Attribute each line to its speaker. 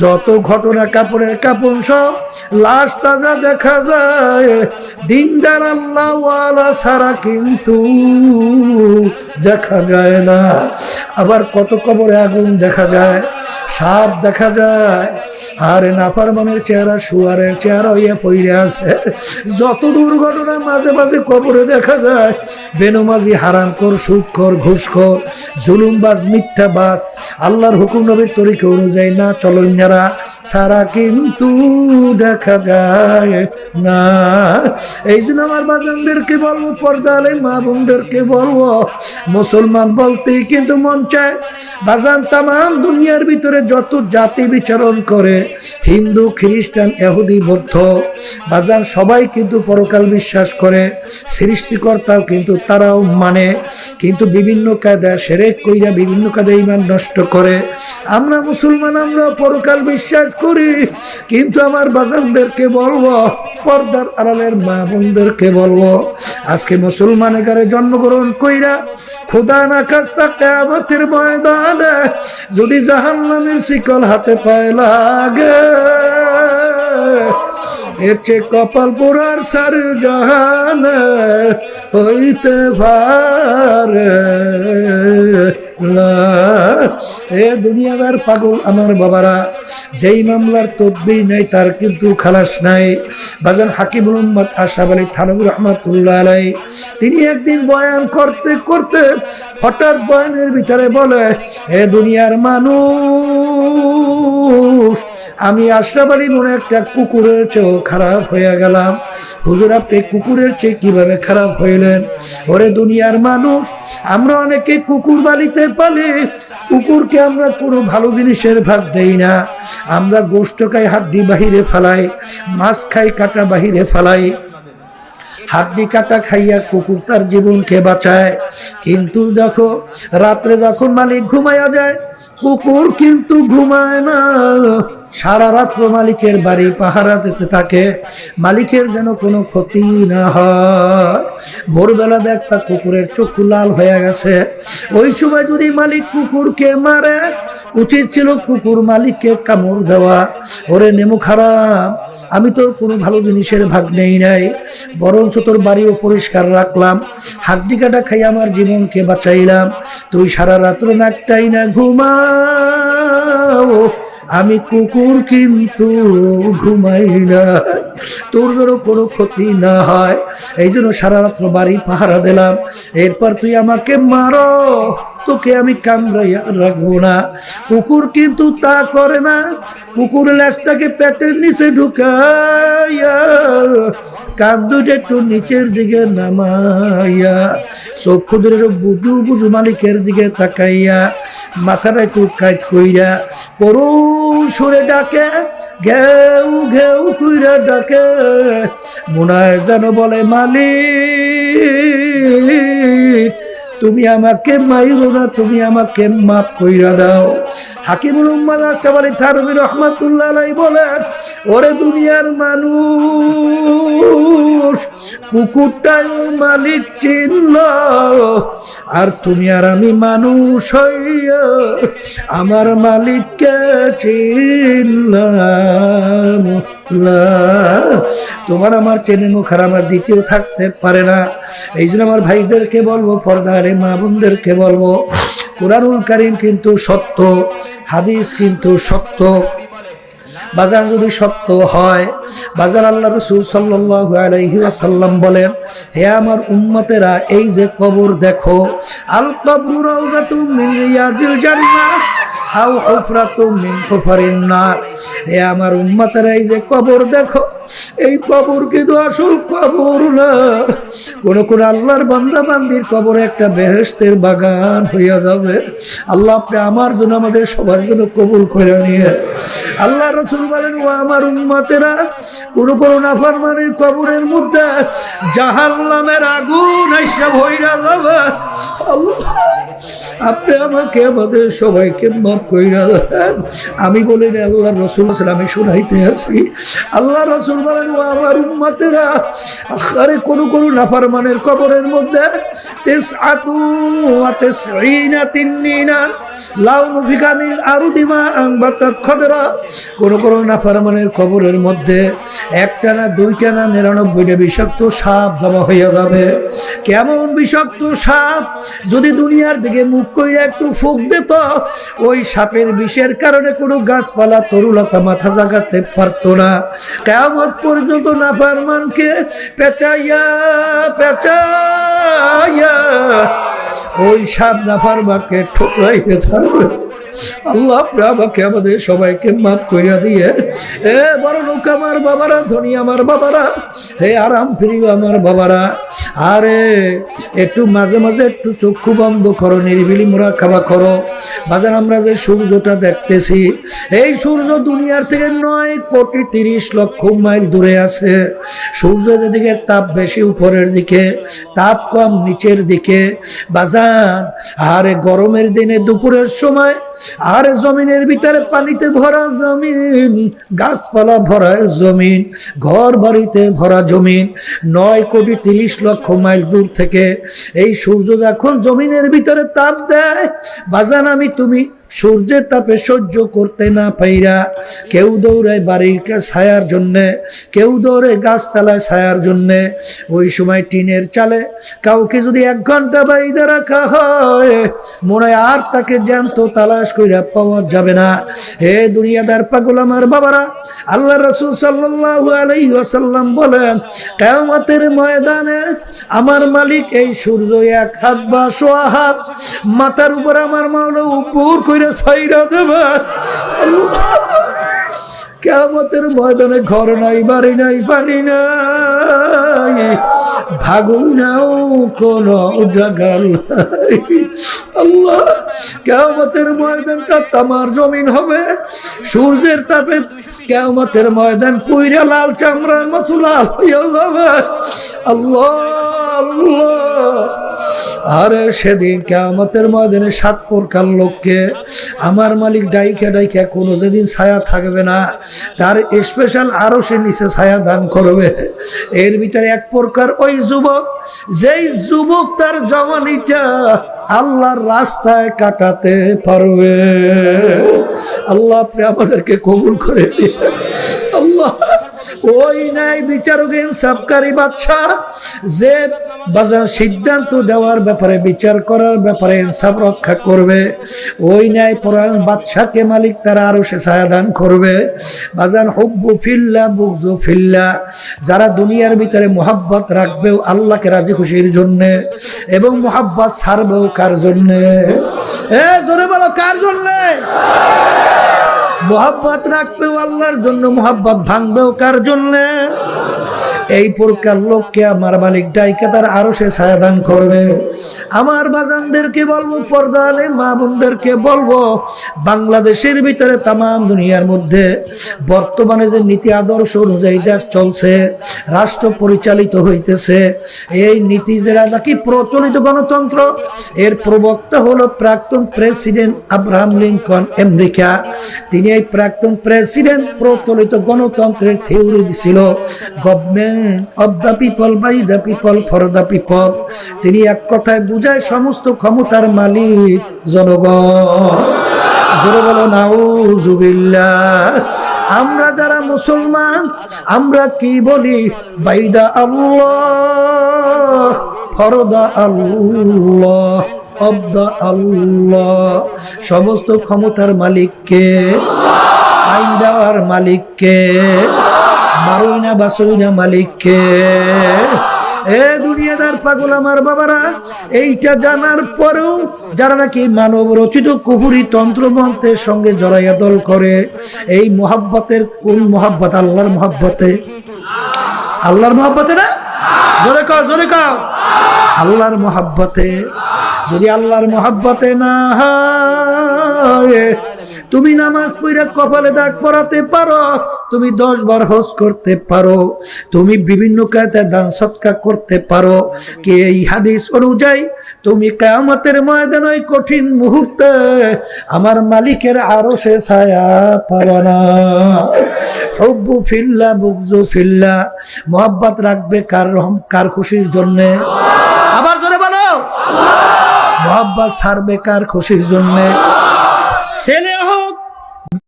Speaker 1: যত ঘটনা কাপড়ের কাপড় সব লাশ তাজা দেখা যায়। দিনদার আল্লাহওয়ালা ছাড়া কিন্তু দেখা যায় না। আবার কত কবরে আগুন দেখা যায়, সাপ দেখা যায়। আর নাফারমানের চেহারা শুয়ারের চেহারা হইয়া পড়ে আছে। যত দুর্ঘটনা মাঝে মাঝে কবরে দেখা যায়, বেনমাজি হারাম কর সুখ কর, ঘুষ কর, জুলুমবাজ, মিথ্যাবাজ, আল্লাহর হুকুম নবীর তরিকা অনুযায়ী না চলন যারা। সারা কিন্তু দেখা যায় না। এই জন্য আমার বাজানদেরকে বলব, পর্দালে মা বোনদেরকে বলব, মুসলমান বলতেই কিন্তু মন চায়, বাজান তাম দুনিয়ার ভিতরে যত জাতি বিচরণ করে, হিন্দু, খ্রিস্টান এহুদি বৌদ্ধ, বাজান সবাই কিন্তু পরকাল বিশ্বাস করে, সৃষ্টিকর্তাও কিন্তু তারাও মানে কিন্তু বিভিন্ন কায়দা সেরেক কইরা বিভিন্ন কায়দা ইমান নষ্ট করে। আমরা মুসলমান, আমরা পরকাল বিশ্বাস করি কিন্তু আমার বাজানদেরকে বলব, পর্দার আড়ালের মা বোনদেরকে বলব, আজকে মুসলমান ঘরে জন্মগ্রহণ কইরা খোদা না কাস্তা কেয়ামতের ময়দানে যদি জাহান্নামের শিকল হাতে পায় লাগে এর চেয়ে কপাল পোড়ার সার জাহান হইতে পারে। এ দুনিয়াদার পাগল আমার বাবারা, যেই মামলার তদবির নেই, তার কিন্তু খালাস নাই। বাজান হাকিমুল মোহাম্মদ আশাফ আলী থানবুর রহমতুল্লাহ আলাই তিনি একদিন বয়ান করতে করতে হঠাৎ বয়ানের ভিতরে বলে হে দুনিয়ার মানুষ আমি আশরাফ আলী মনে একটা কুকুরের চেয়েও খারাপ হয়ে গেলাম। হুজুর, আপনি কুকুরের চেয়ে কীভাবে খারাপ হইলেন? ওরে দুনিয়ার মানুষ, আমরা অনেকে কুকুর বাড়িতে পালি কুকুরকে আমরা কোনো ভালো জিনিসের ভাগ দেই না। আমরা গোষ্ঠ খাই, হাড্ডি বাহিরে ফেলাই, মাছ খাই, কাটা বাহিরে ফেলাই। হাড্ডি, কাটা খাইয়া কুকুর তার জীবনকে বাঁচায়। কিন্তু দেখো, রাত্রে যখন মালিক ঘুমাইয়া যায়, কুকুর কিন্তু ঘুমায় না। সারা রাত্র মালিকের বাড়ি পাহারা দিতে থাকে। মালিকের যেন কোনো ক্ষতি না হয়। ভোরবেলা দেখতা কুকুরের চক্ষু লাল হয়ে গেছে। ওই সময় যদি মালিক কুকুরকে মারে, উচিত ছিল কুকুর মালিককে কামড় দেওয়া। ওরে নেমু খারাপ, আমি তোর কোনো ভালো জিনিসের ভাগ নেই নাই। বরঞ্চ তোর বাড়িও পরিষ্কার রাখলাম। হাড্ডি কাটা খাই আমার জীবনকে বাঁচাইলাম। তুই সারা রাত্র নাকটাই না ঘুমাও। আমি কুকুর কিন্তু ঘুমাই না। তোর কোনো ক্ষতি না হয়। এই জন্য সারা রাত্র বাড়ি পাহারা দিলাম। এরপর তুই আমাকে মারো। তোকে আমি কামড়াইয়া রাখব না। কুকুর কিন্তু তা করে না। কুকুর ল্যাসটাকে পেটের নিচে ঢুকাইয়া কান একটু নিচের দিকে নামাইয়া চক্ষু বুঝু বুঝু মালিকের দিকে তাকাইয়া মাথাটা একটু কাজ কইরা করুণ সুরে ডাকে ঘেউ ঘেউ কইরা ডাকে মনে যেন বলে মালি তুমি আমাকে মাইরো না, তুমি আমাকে মাফ কইরা দাও। হাকিমুল উম্মাদ আশরাফ থারবি রহমাতুল্লাহ বলেন, ওরে দুনিয়ার মানুষ, কুকুরটাই মালিক চিনল আর তুমি আর আমি মানুষ হইয়া আমার মালিককে চিনলাম। তোমার আমার চেনে মুখ আর আমার দ্বিতীয় থাকতে পারে না। এই জন্য আমার ভাইদেরকে বলব, পর্দারে মা বোনদেরকে বলব কোরআনুল কারিম কিন্তু সত্য, হাদিস কিন্তু সত্য বাজার যদি সত্য হয় বাজার আল্লাহ রসুল সাল্লাসাল্লাম বলেন, হে আমার উম্মতেরা, এই যে কবর দেখো আল কবরু জান্নাহ আও হুফরাতুম মিন হুফারিন নার। হে আমার উম্মতেরা, এই যে কবর দেখো, এই কবর কিন্তু আসল কবর না। কোন কোন আল্লাহর বান্দা বান্দির কবর একটা বেহেশতের বাগান হইয়া যাবে। আল্লাহ আপনি আমার জন্য আমাদের সবার জন্য কবুল করে নিয়ে। আল্লাহ রসুল বলেন, ও আমার উম্মতেরা, কোন কোন নাফারমানের কবরের মধ্যে জাহান্নামের আগুন এসে ভইরা যাবে। আল্লাহ, আপনি আমাকে, আমাদের সবাইকে মাফ কইরা আমি বলি না আল্লাহ রসুল আমি শোনাইতে আছি আল্লাহ রসুল বলেন, ও আমার উম্মতেরা আরে কোন কোন নাফারমানের কবরের মধ্যে তেসআতু ওয়া তেসঈনা তিন্নিনা লাউনু ফিকামিল আরদি মা আনবাতাত বাবাদেরা কোন কোন নাফারমানের কবরের মধ্যে বিষাক্ত সাপ জমা হইয়া যাবে। কেমন বিষাক্ত সাপ? যদি দুনিয়ার দিকে মুখ করে একটু ফুক দিত, ওই সাপের বিষের কারণে কোনো গাছপালা, তরুলতা, মাথা জাগাতে পারতো না। কেমন পর্যন্ত নাফারমানকে পেঁচাইয়া পেঁচাইয়া ওই সাপ নাফারমাকে ঠোকরাইতে থাকবে। আল্লাহ আপনি আমাকে আমাদের সবাইকে মাফ কইরা দিয়ে, এ বড় লোক আমার বাবারা, ধনী আমার বাবারা, হে আরাম প্রিয় আমার বাবারা, আরে একটু মাঝে মাঝে একটু চক্ষু বন্ধ করো, নিরিবিলি মোরা খাওয়া করো। বাজার আমরা যে সূর্যটা দেখতেছি, এই সূর্য দুনিয়ার থেকে নয় কোটি তিরিশ লক্ষ মাইল দূরে আছে। সূর্য যেদিকে তাপ বেশি উপরের দিকে, তাপ কম নিচের দিকে। বাজান আরে গরমের দিনে দুপুরের সময় আর জমিনের ভিতরে পানিতে ভরা জমিন, গাছপালা ভরা জমিন, ঘর বাড়িতে ভরা জমিন, নয় কোটি তিরিশ লক্ষ মাইল দূর থেকে এই সূর্য যখন জমিনের ভিতরে তাপ দেয়, বাজান আমি তুমি সূর্যের তাপে সহ্য করতে না পাইরা কেউ দৌড়ায় বাড়ির ছায়ার জন্যে, কেউ দৌড়ে গাছতলায় ছায়ার জন্যে। ওই সময় টিনের চালে কাউকে যদি এক ঘণ্টা বাইরে রাখা হয়, মনে আর তাকে জ্যান্ত তালাশ কইরা পাওয়া যাবে না। হে দুনিয়াদার পাগল আমার বাবারা, আল্লাহ রসুল সাল্লাল্লাহু আলাইহি ওয়াসাল্লাম বলেন, কিয়ামতের ময়দানে আমার মালিক এই সূর্য এক হাত বা সোয়া হাত, মাথার উপর আমার মাওলা উপর কেমতের ময়দানে ঘর নাই বাড়ি নাই পানি নাই। ভাগুন নাও, কোন জাগাল আল্লাহ কেমতের ময়দানটা জমিন হবে। সূর্যের তাপে কেমতের ময়দান পুইরা লাল চামড়ার মতো লাল হইয়া যাবে। আল্লাহ আল্লাহ। আরে সেদিন কেমতের ময়দানে সাত প্রকার লোককে আমার মালিক ডাইকা ডাইকা কোনো যেদিন ছায়া থাকবে না, তার স্পেশাল আরও সে নিচে ছায়া দান করবে। এর ভিতরে এক প্রকার ওই যুবক, যেই যুবক তার জবানিটা আল্লাহর রাস্তায় কাটাতে পারবে। আল্লাহ আপনি আমাদেরকে কবুল করে দিয়ে আল্লাহ ওই নাই বিচারক ইনসাফকারী বাদশা যে বাজার সিদ্ধান্ত দেওয়ার ব্যাপারে বিচার করার ব্যাপারে ইনসাফ রক্ষা করবে, ওই ন্যায় পরায়ণ বাদশাকে মালিক তারা আরও সে ছায়াদান করবে। বাজান হব্বু ফিল্লা বুকজু ফিল্লা, যারা দুনিয়ার ভিতরে মোহাব্বত রাখবেও আল্লাহকে রাজি খুশির জন্যে এবং মোহাব্বত ছাড়বেও কার জন্যে? এ, জোরে বলো, কার জন্যে? মোহাব্বত রাখবেও আল্লাহর জন্য, মহাব্বত ভাঙবেও কার জন্যে? এই প্রকার লোককে আমার মালিক ডাইকে তার আরও সে সায়দান করবে। আমার বাজানদেরকে বলব পর্দালে মা বোনদেরকে বলব, বাংলাদেশের ভিতরে তাম দুনিয়ার মধ্যে বর্তমানে যে নীতি আদর্শ অনুযায়ী দেশ চলছে, রাষ্ট্র পরিচালিত হইতেছে, এই নীতি যেটা নাকি প্রচলিত গণতন্ত্র, এর প্রবক্তা হলো প্রাক্তন প্রেসিডেন্ট আব্রাহাম লিঙ্কন, আমেরিকা। তিনি এই প্রাক্তন প্রেসিডেন্ট প্রচলিত গণতন্ত্রের থিওরি দিছিল government of the people by the people for the people তিনি এক কথায় বুঝায় সমস্ত ক্ষমতার মালিক জনগণ। আমরা যারা মুসলমান, আমরা কি বলি? বাইদা আল্লাহ, ফরদা আল্লাহ, অব্দা আল্লাহ। সমস্ত ক্ষমতার মালিককে, আইন দেওয়ার মালিককে মারুইনা বাসুইনা মালিককে এ দুনিয়াদার পাগল আমার বাবারা, এইটা জানার পরেও যারা নাকি মানব রচিত কুহুরি তন্ত্রমন্ত্রের সঙ্গে জড়াইয়া দল করে, এই মোহাব্বতের কোন মোহাব্বত? আল্লাহর মোহাব্বতে। আল্লাহর মোহাব্বতে না? জোরে কাও জোরে কাও। আল্লাহর মোহাব্বতে। যদি আল্লাহর মোহাব্বতে না হয় তুমি নামাজ পড়ে কপালে দাগ পরাতে পারো, তুমি দশ বার হজ করতে পারো, তুমি বিভিন্ন কায়দা দান সৎকার করতে পারো। কে এই হাদিস অনুযায়ী তুমি কেয়ামতের ময়দান ওই কঠিন মুহূর্তে আমার মালিকের আরও সে ছায়া পাবা না। হব্বু ফিল্লা, বুকজু ফিল্লা, মোহাব্বত রাখবে কার রহম, কার খুশির জন্যে? আবার জোরে বলো। মোহাব্বত ছাড়বে কার খুশির জন্যে? ছেলে হোক